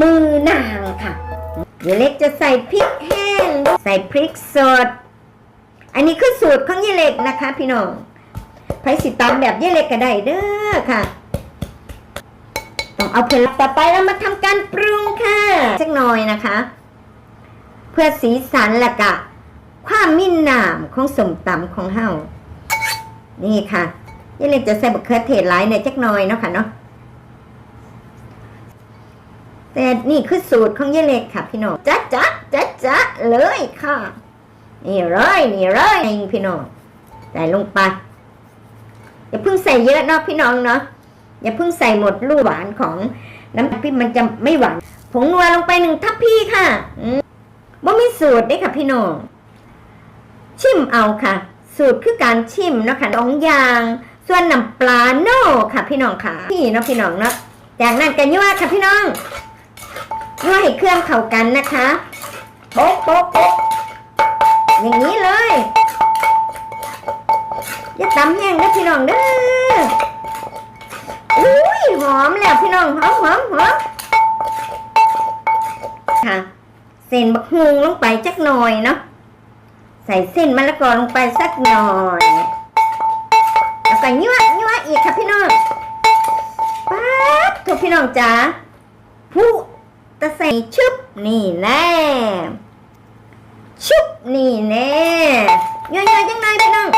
มือนางค่ะเยายเล็กจะใส่พริกแห้ง ใส่พริกสด อันนี้คือสูตรของเยายเล็กนะคะ พี่น้องไผสิตามแบบเยายเล็กก็ได้เด้อค่ะ ต้องเอาผลต่อไปแล้วมาทำการปรุงค่ะสักหน่อยนะคะ เพื่อสีสันละกะ ความมิ่นหนามของสมตำของเฮานี่ค่ะเยายเล็กจะใส่บะเขือเทศหลายเนี่ยจักหน่อยเนาะค่ะเนาะ แต่นี่คือสูตรของเยายเล็กค่ะพี่น้องจ๊ะจ๊ะจ๊ะจ๊ะเลยค่ะ นี่เลยนี่เลยนี่พี่น้องใส่ลงไปอย่าเพิ่งใส่เยอะเนาะพี่น้องเนาะอย่าเพิ่งใส่หมดลูกหวานของน้ำพริกมันจะไม่หวานผงนัวลงไปหนึ่งทัพพี่ค่ะบ่มีสูตรเด้ค่ะพี่น้องชิมเอาค่ะ สูตรคือการชิมนะค่ะสองอย่างส่วนน้ำปลาโน่ค่ะพี่น้องค่ะ พี่เนาะพี่น้องเนาะจากนั้นกันยั่วค่ะพี่น้อง ยั่วให้เครื่องเข้ากันนะคะโป๊ะโป๊ะโป๊ะอย่างนี้เลยอย่าตำแห้งนะพี่น้องเด้ออุ้ยหอมแล้วพี่น้องหอมหอมหอมค่ะเส้นบักฮุงลงไปจักหน่อยเนาะใส่เส้นมะละกอลงไปสักหน่อยแล้วก็ยั่วยั่วอีกค่ะพี่น้องป๊าบทุกพี่น้องจ๋าผู้ ตะใส่ชุบนี่แน่ ชุบนี่แน่ยั่วยั่วจังไงพี่น้อง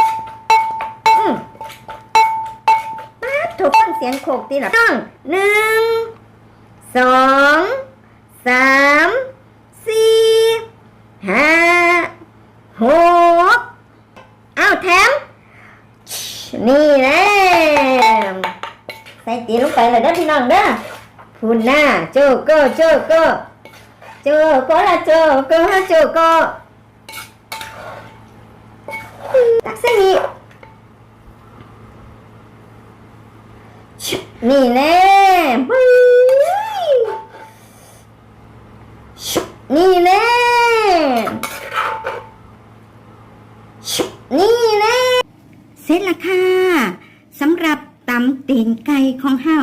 ป๊าบถูกฟังเสียงโขกตีหลับน้องหนึ่งสองสามสี่ห้าหกอ้าวแถมนี่แหละใส่ตีลงไปเลยเด้อพี่น้องเด้อ พูนหน้าโจโกโจโกโจโก้ละโจโก้โจโกตักเส้นนี้ชุบนี่แน่บึ้ยชุบนี่แน่ชุบนี่แน่เสร็จและค่ะสำหรับตำตีนไก่ของเฮา